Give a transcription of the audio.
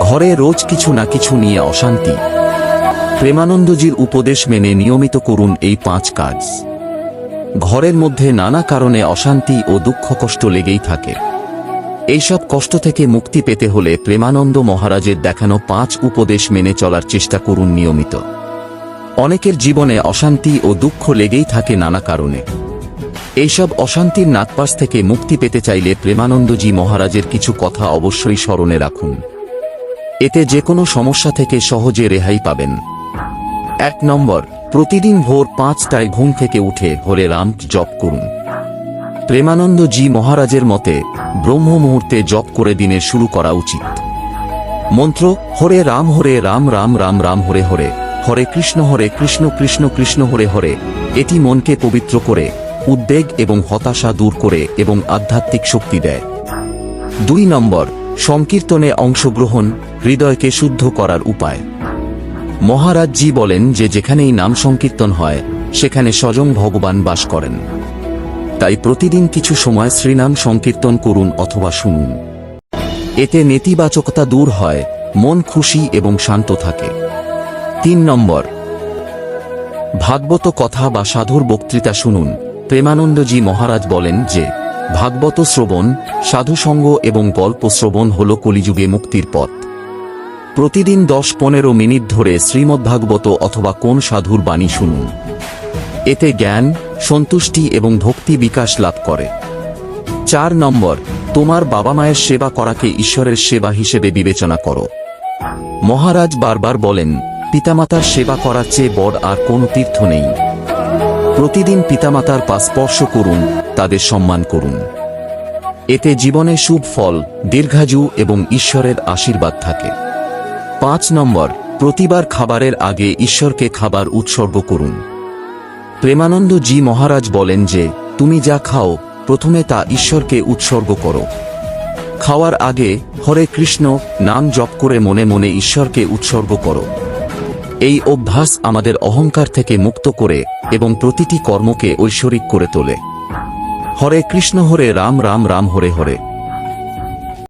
ঘরে রোজ কিছু না কিছু নিয়ে অশান্তি। প্রেমানন্দজির উপদেশ মেনে নিয়মিত করুন এই পাঁচ কাজ। ঘরের মধ্যে নানা কারণে অশান্তি ও দুঃখ কষ্ট লেগেই থাকে। এইসব কষ্ট থেকে মুক্তি পেতে হলে প্রেমানন্দ মহারাজের দেখানো পাঁচ উপদেশ মেনে চলার চেষ্টা করুন নিয়মিত। অনেকের জীবনে অশান্তি ও দুঃখ লেগেই থাকে নানা কারণে। এইসব অশান্তির নাগপাশ থেকে মুক্তি পেতে চাইলে প্রেমানন্দজি মহারাজের কিছু কথা অবশ্যই স্মরণে রাখুন। এতে যে কোনো সমস্যা থেকে সহজে রেহাই পাবেন। এক নম্বর, প্রতিদিন ভোর পাঁচটায় ঘুম থেকে উঠে হরে রাম জপ করুন। প্রেমানন্দ জি মহারাজের মতে ব্রহ্ম মুহূর্তে জপ করে দিনে শুরু করা উচিত। মন্ত্র, হরে রাম হরে রাম রাম রাম রাম হরে হরে হরে কৃষ্ণ হরে কৃষ্ণ কৃষ্ণ কৃষ্ণ হরে হরে, এটি মনকে পবিত্র করে উদ্বেগ এবং হতাশা দূর করে এবং আধ্যাত্মিক শক্তি দেয়। দুই নম্বর, সংকীর্তনে অংশগ্রহণ, হৃদয়কে শুদ্ধ করার উপায়। মহারাজ জি বলেন যে যেখানেই নাম সংকীর্তন হয়, সেখানে স্বয়ং ভগবান বাস করেন। তাই প্রতিদিন কিছু সময় শ্রীনাম সংকীর্তন করুন অথবা শুনুন। এতে নেতিবাচকতা দূর হয়, মন খুশি এবং শান্ত থাকে। তিন নম্বর, ভাগবত কথা বা সাধুর বক্তৃতা শুনুন। প্রেমানন্দজি মহারাজ বলেন যে, ভাগবত শ্রবণ, সাধুসঙ্গ এবং গল্প শ্রবণ হল কলিযুগে মুক্তির পথ। প্রতিদিন দশ পনেরো মিনিট ধরে শ্রীমদ্ভাগবত অথবা কোন সাধুর বাণী শুনুন। এতে জ্ঞান, সন্তুষ্টি এবং ভক্তি বিকাশ লাভ করে। চার নম্বর, তোমার বাবা মায়ের সেবা করাকে ঈশ্বরের সেবা হিসেবে বিবেচনা করো। মহারাজ বারবার বলেন, পিতামাতার সেবা করার চেয়ে বড় আর কোনো তীর্থ নেই। প্রতিদিন পিতামাতার পা স্পর্শ করুন, তাদের সম্মান করুন। এতে জীবনে শুভ ফল, দীর্ঘাযু এবং ঈশ্বরের আশীর্বাদ থাকে। পাঁচ নম্বর, প্রতিবার খাবারের আগে ঈশ্বরকে খাবার উৎসর্গ করুন। প্রেমানন্দ জি মহারাজ বলেন যে, তুমি যা খাও, প্রথমে তা ঈশ্বরকে উৎসর্গ করো। খাওয়ার আগে হরে কৃষ্ণ নাম জপ করে মনে মনে ঈশ্বরকে উৎসর্গ করো। এই অভ্যাস আমাদের অহংকার থেকে মুক্ত করে এবং প্রতিটি কর্মকে ঐশ্বরিক করে তোলে। হরে কৃষ্ণ, হরে রাম রাম রাম, হরে হরে।